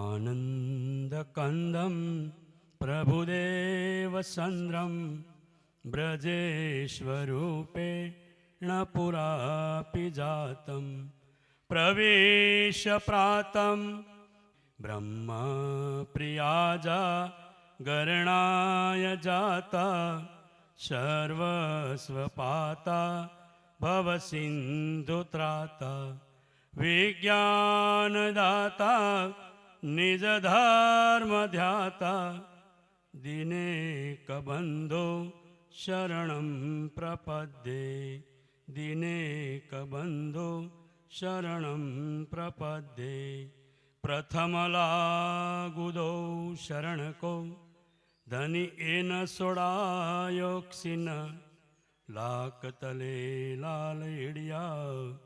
आनन्दकन्दं प्रभुदेवसन्द्रं व्रजेश्वरूपेण पुरापि जातं प्रवेशप्रातं ब्रह्मप्रियाजा गरणाय जाता सर्वस्वपाता भवसिन्धुत्राता विज्ञानदाता નિજ ધર્મ ધ્યાતા દિને કબંધો શરણમ પ્રપદ્યે દિને કબંધો શરણમ પ્રપદ્યે પ્રથમ લાગુદો શરણકો ધનિ એન સોડાયોક્ષિન લાકતલે લાલ ઇડિયા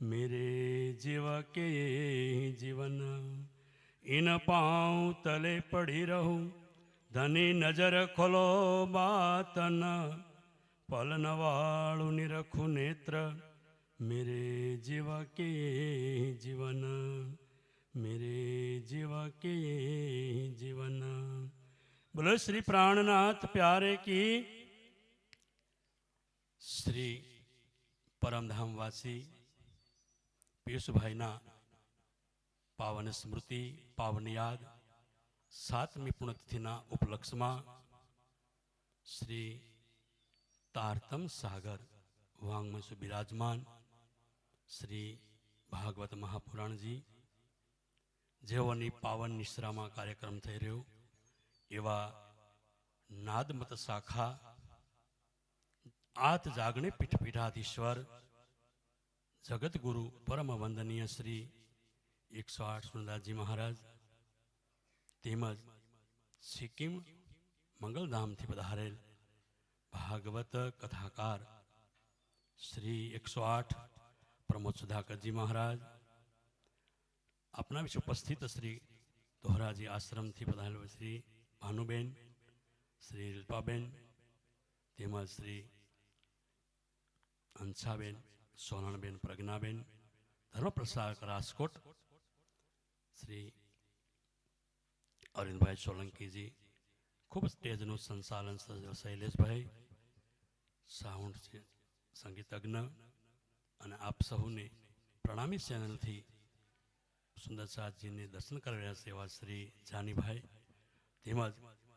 મેરે જીવ કે જીવન ઇન પાઉં તલે પડી રહું ધની નજર ખોલો બાતન પલન વાળું નિરખું નેત્ર મેરે જીવ કે જીવન મેરે જીવ કે જીવન બોલો શ્રી પ્રાણનાથ પ્યારે કી શ્રી પરમધામવાસી પિયુષભાઈના પાવન સ્મૃતિ, પાવન યાદ, સાતમી પુણ્યતિથિના ઉપલક્ષમાં શ્રી તારતમ સાગર વાંગમંસુ બિરાજમાન શ્રી ભાગવત મહાપુરાણજી, જેઓની પાવન નિશ્રામાં કાર્યક્રમ થઈ રહ્યો, એવા નાદમત શાખા, આત જાગણે પીઠપીઠાધીશ્વર જગતગુરુ પરમ વંદનીય શ્રી એકસો આઠ સુંદરજી મહારાજ તેમજ સિક્કિમ મંગલધામથી પધારેલ ભાગવત કથાકાર શ્રી એકસો આઠ પ્રમોદ સુધાકરજી મહારાજ આપના વિશે ઉપસ્થિત શ્રી દોહરાજી આશ્રમથી પધારેલ શ્રી ભાનુબેન શ્રી રીલ્પાબેન તેમજ શ્રી હંસાબેન સોનણબેન પ્રજ્ઞાબેન ધર્મપ્રસારક રાજકોટ શ્રી અરવિંદભાઈ સોલંકીજી ખૂબ સ્ટેજનું સંચાલન શૈલેષભાઈ સાઉન્ડ સંગીતજ્ઞ અને આપ સહુને પ્રણામી ચેનલથી સુંદર શાહજીને દર્શન કરી રહ્યા છે એવા શ્રી જાનીભાઈ તેમજ